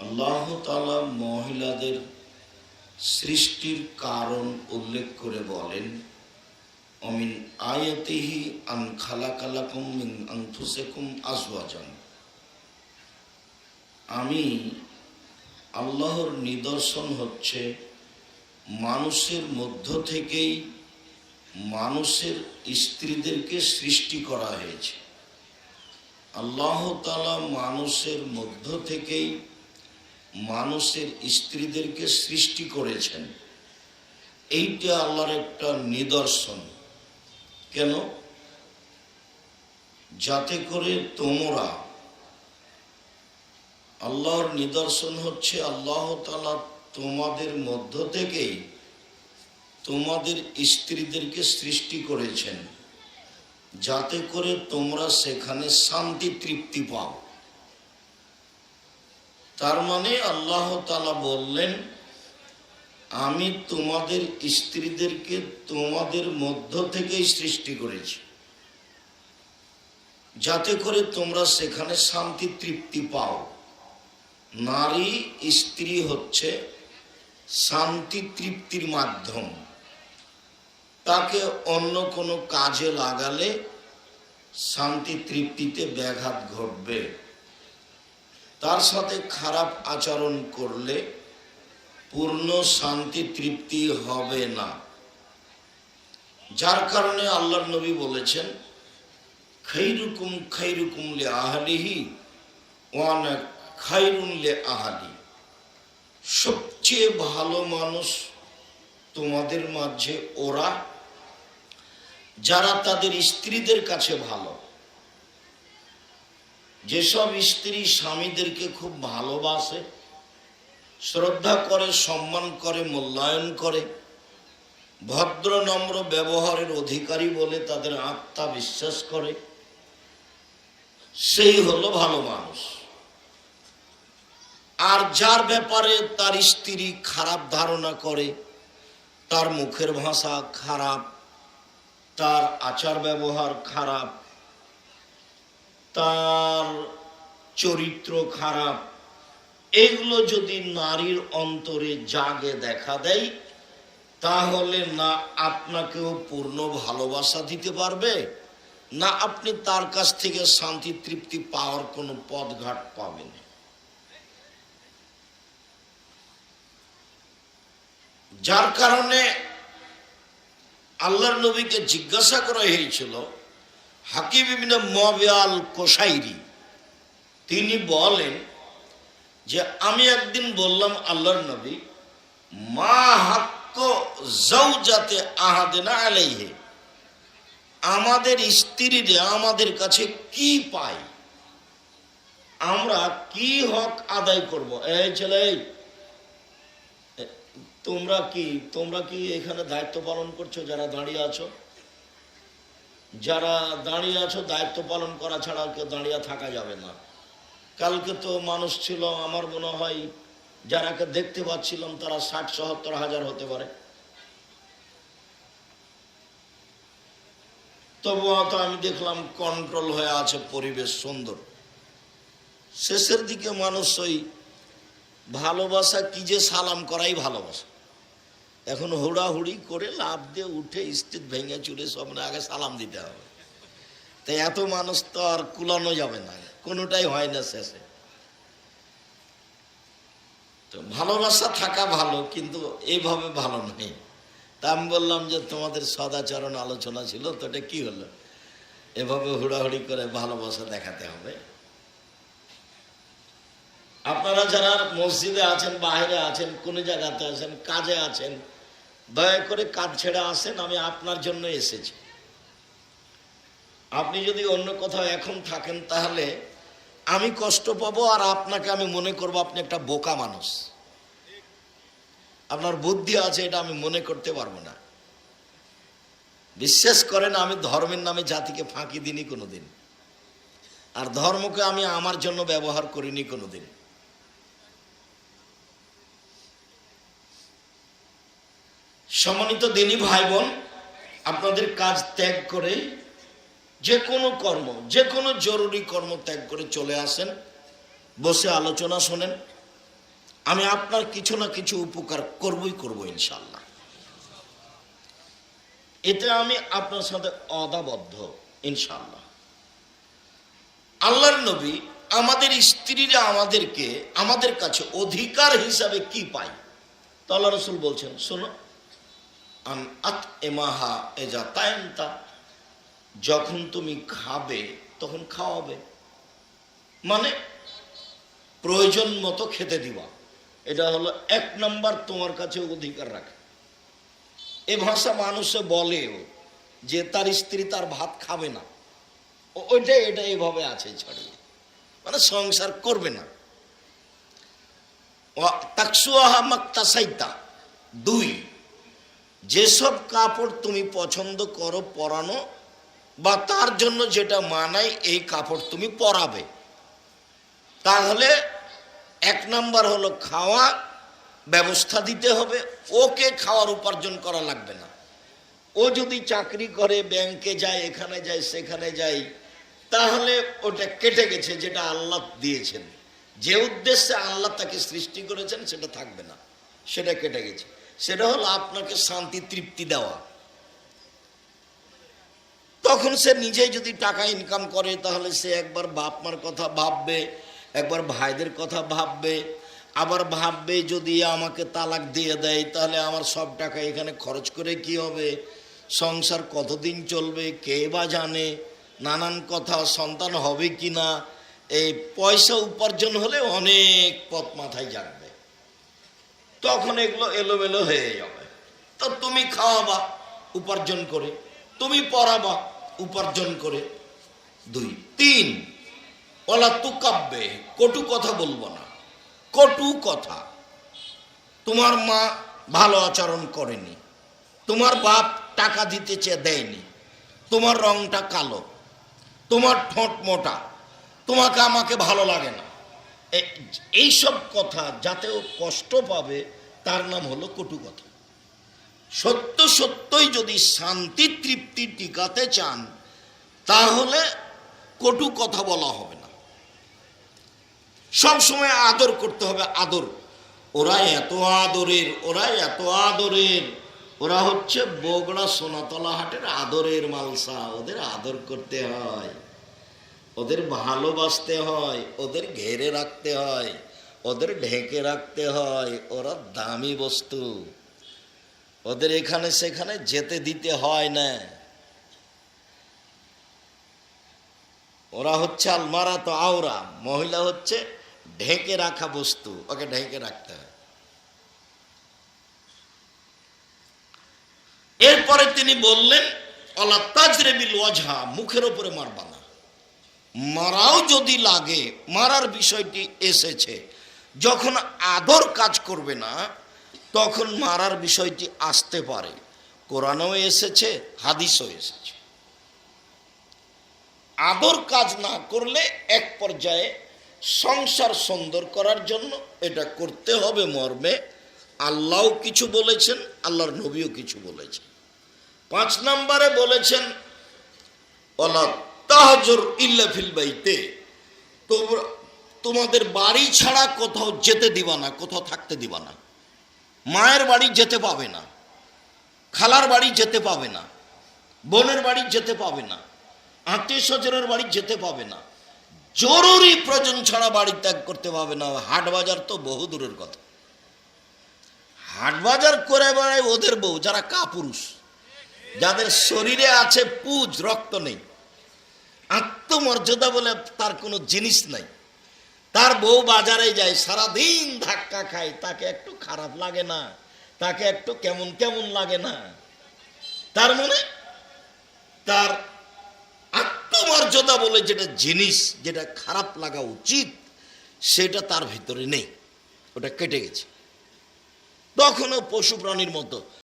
আল্লাহ তালা মহিলাদের সৃষ্টির কারণ উল্লেখ করে বলেন, অমিন আয়াতিহি আন খালা খালাকালাকুম মিন আনফুসিকুম আজওয়াজান। আমি আল্লাহর নিদর্শন হচ্ছে মানুষের মধ্য থেকেই মানুষের স্ত্রীদেরকে সৃষ্টি করা হয়েছে। আল্লাহ তালা মানুষের মধ্য থেকেই মানুষের স্ত্রীদেরকে সৃষ্টি করেছেন। এইটা আল্লাহর একটা নিদর্শন। কেন? যাতে করে তোমরা আল্লাহর নিদর্শন হচ্ছে আল্লাহ তালা তোমাদের মধ্য থেকেই তোমাদের স্ত্রীদেরকে সৃষ্টি করেছেন। যাতে করে তোমরা সেখানে শান্তি তৃপ্তি পাও। তার মানে আল্লাহ তালা বললেন, আমি তোমাদের স্ত্রীদেরকে তোমাদের মধ্য থেকেই সৃষ্টি করেছি। যাতে করে তোমরা সেখানে শান্তি, তৃপ্তি পাও। নারী, স্ত্রী হচ্ছে শান্তি, তৃপ্তির মাধ্যম। তাকে অন্য কোনো কাজে লাগালে শান্তি, তৃপ্তিতে ব্যাঘাত ঘটবে। তার সাথে খারাপ আচরণ করলে পূর্ণ শান্তি, তৃপ্তি হবে না। যার কারণে আল্লাহর নবী বলেছেন, খৈরুকুম খৈরুকুম লে আহালিহি ওয়ান খাইরুন লে আহালি সবচেয়ে ভালো মানুষ তোমাদের মাঝে ওরা, যারা তাদের স্ত্রীদের কাছে ভালো। যেসব স্ত্রী স্বামীদেরকে খুব ভালোবাসে, শ্রদ্ধা করে, সম্মান করে, মূল্যায়ন করে, ভদ্র, নম্র ব্যবহারের অধিকারী বলে তাদের আত্মা বিশ্বাস করে, সেই হলো ভালো মানুষ। আর যার ব্যাপারে তার স্ত্রী খারাপ ধারণা করে, তার মুখের ভাষা খারাপ, তার আচার ব্যবহার খারাপ তার চরিত্র খারাপ, এগুলো যদি নারীর অন্তরে জাগে দেখা দেয়, তাহলে না আপনাকেও পূর্ণ ভালোবাসা দিতে পারবে, না আপনি তার কাছ থেকে শান্তি, তৃপ্তি পাওয়ার কোনো পথঘাট পাবেন। যার কারণে আল্লাহর নবীকে জিজ্ঞাসা করা হয়েছিল হাকিম ইবিন মবিয়াল কোসাইরি তিনি বলেন যে, আমি একদিন বললাম আল্লাহর নবী, মা হাক্ক যাতে আহাদে না আলাইহে, আমাদের স্ত্রীরা আমাদের কাছে কি পায়? আমরা কি হক আদায় করব? এই ছেলে তোমরা কি তোমরা কি এখানে দায়িত্ব পালন করছ যারা দাঁড়িয়ে আছো? যারা দাঁড়িয়ে আছো, দায়িত্ব পালন করা ছাড়া কেউ দাঁড়িয়ে থাকা যাবে না। কালকে তো মানুষ ছিল, আমার মনে হয় যারাকে দেখতে পাচ্ছিলাম, তারা ষাট, সত্তর হাজার হতে পারে। তবুও তো আমি দেখলাম কন্ট্রোল হয়ে আছে পরিবেশ সুন্দর। শেষের দিকে মানুষ ওই ভালোবাসা কি যে সালাম করাই ভালোবাসা। এখন হুড়াহুড়ি করে লাভ দিয়ে উঠে স্থিত ভেঙে চুরে সব না আগে সালাম দিতে হবে। তাই এত মানুষ তো আর কুলানো যাবে না, কোনোটাই হয় না শেষে। তো ভালোবাসা থাকা ভালো, কিন্তু এইভাবে ভালো নয়। তা আমি বললাম যে তোমাদের সদাচরণ আলোচনা ছিল, তো এটা কি হলো? এভাবে হুড়াহুড়ি করে ভালোবাসা দেখাতে হবে। আপনারা যারা মসজিদে আছেন বাইরে আছেন, কোন জায়গাতে আছেন, কাজে আছেন দয়া করে কাজ ছেড়ে আসেন, আমি আপনার জন্য এসেছি। আপনি যদি অন্য কোথাও এখন থাকেন, তাহলে আমি কষ্ট পাবো আর আপনাকে আমি মনে করব আপনি একটা বোকা মানুষ। আপনার বুদ্ধি আছে, এটা আমি মনে করতে পারব না। বিশ্বাস করেন, আমি ধর্মের নামে জাতিকে ফাঁকি দিইনি কোনোদিন। আর ধর্মকে আমি আমার জন্য ব্যবহার করিনি কোনোদিন। সম্মানিত দিনী ভাই বোন আপনাদের কাজ ত্যাগ করে যে কোনো কর্ম, যে কোনো জরুরি কর্ম ত্যাগ করে চলে আসেন, বসে আলোচনা শোনেন। আমি আপনার কিছু না কিছু উপকার করবই করব ইনশাল্লাহ এতে আমি আপনার সাথে অদাবদ্ধ ইনশাল্লাহ আল্লাহর নবী আমাদের স্ত্রীরা আমাদেরকে আমাদের কাছে অধিকার হিসাবে কি পায়? তো আল্লাহ রসুল বলছেন, শোনো আন আত এমাহা এজা যখন তুমি খাবে, তখন খাওয়াবে। মানে প্রয়োজন মতো খেতে দিবা। এটা হলো এক নাম্বার তোমার কাছে অধিকার রাখে। এ ভাষা মানুষে বলেও যে তার স্ত্রী তার ভাত খাবে না। ও- ওইটা এটা এভাবে আছে ছড়িয়ে। মানে সংসার করবে না। তাকসুয়াহা মাক্তাসাইতা। দুই যেসব কাপড় তুমি পছন্দ করো পরানো, বা তার জন্য যেটা মানায় এই কাপড় তুমি পরাবে। তাহলে এক নাম্বার হলো খাওয়া ব্যবস্থা দিতে হবে, ওকে খাওয়ার উপার্জন করা লাগবে না। ও যদি চাকরি করে, ব্যাংকে যায়, এখানে যায়, সেখানে যায়, তাহলে ওটা কেটে গেছে যেটা আল্লাহ দিয়েছেন। যে উদ্দেশ্যে আল্লাহ তাকে সৃষ্টি করেছেন সেটা থাকবে না, সেটা কেটে গেছে। সেটা হলো আপনাকে শান্তি, তৃপ্তি দেওয়া। তখন সে নিজেই যদি টাকা ইনকাম করে, তাহলে সে একবার বাপ মার কথা ভাববে, একবার ভাইদের কথা ভাববে, আবার ভাববে যদি আমাকে তালাক দিয়ে দেয়, তাহলে আমার সব টাকা এখানে খরচ করে কি হবে? সংসার কতদিন চলবে? কে বা জানে? নানান কথা, সন্তান হবে কি না এই পয়সা উপার্জন হলে অনেক পথ মাথায় জাগবে। তখন এগুলো এলোমেলো হয়ে যাবে। তো তুমি খাওয়াবা, উপার্জন করে। তুমি পড়াবা, উপার্জন করে। দুই। তিন। ওলা তুকাব্বে, কটু কথা বলব না। কটু কথা। তোমার মা ভালো আচরণ করেনি। তোমার বাপ টাকা দিতে চেয়ে দেয়নি। তোমার রংটা কালো। তোমার ঠোঁট মোটা। তোমাকে আমাকে ভালো লাগে না। এ- এইসব কথা যাতে ও কষ্ট পাবে, তার নাম হলো কটু কথা। সত্য সত্যই যদি শান্তি তৃপ্তি টিকাতে চান, তাহলে কটু কথা বলা হবে না। সব সময় আদর করতে হবে, আদর। ওরা এত আদরের, ওরা এত আদরের। ওরা হচ্ছে বগড়া সোনাতলা হাটের আদরের মালসা, ওদের আদর করতে হয়। ওদের ভালোবাসতে হয়, ওদের ঘেরে রাখতে হয়, ওদের ঢেকে রাখতে হয়, ওরা দামি বস্তু। ওদের এখানে সেখানে যেতে দিতে হয় না। ওরা হচ্ছে আলমারা তো আওরা, মহিলা হচ্ছে ঢেকে রাখা বস্তু, ওকে ঢেকে রাখতে হয়। এরপরে তিনি বললেন অলা তাজরেবিল ওয়াজহা, মুখের ওপরে মারবা না। মারাও যদি লাগে, মারার বিষয়টি এসেছে। যখন আদর কাজ করবে না, তখন মারার বিষয়টি আসতে পারে। কোরআনও এসেছে, হাদিসও এসেছে। আদর কাজ না করলে এক পর্যায়ে সংসার সুন্দর করার জন্য এটা করতে হবে মর্মে। আল্লাহও কিছু বলেছেন, আল্লাহর নবীও কিছু বলেছেন। পাঁচ নম্বরে বলেছেন অলা তাহাজর ইল্লা ফিল বাইতে। তোমরা, তোমাদের বাড়ি ছাড়া কোথাও যেতে দিবা না, কোথাও থাকতে দিবা না। মায়ের বাড়ি যেতে পাবে না, খালার বাড়ি যেতে পাবে না, বোনের বাড়ি যেতে পাবে না আত্মীয় স্বজনের বাড়ি যেতে পাবে না। জরুরি প্রয়োজন ছাড়া বাড়ি ত্যাগ করতে পাবে না। হাট বাজার তো বহু দূরের কথা। হাট বাজার করে বেড়ায় ওদের বউ, যারা কাপুরুষ। যাদের শরীরে আছে পুজ, রক্ত নেই। আত্মমর্যাদা বলে তার কোনো জিনিস নাই। তার বউ বাজারে যায়, সারাদিন ধাক্কা খায়। তাকে একটু খারাপ লাগে না, তাকে একটু কেমন কেমন লাগে না। তার মানে তার আত্মমর্যাদা বলে যেটা জিনিস, যেটা খারাপ লাগা উচিত, সেটা তার ভিতরে নেই। ওটা কেটে গেছে। তখনও পশু প্রাণীর মতো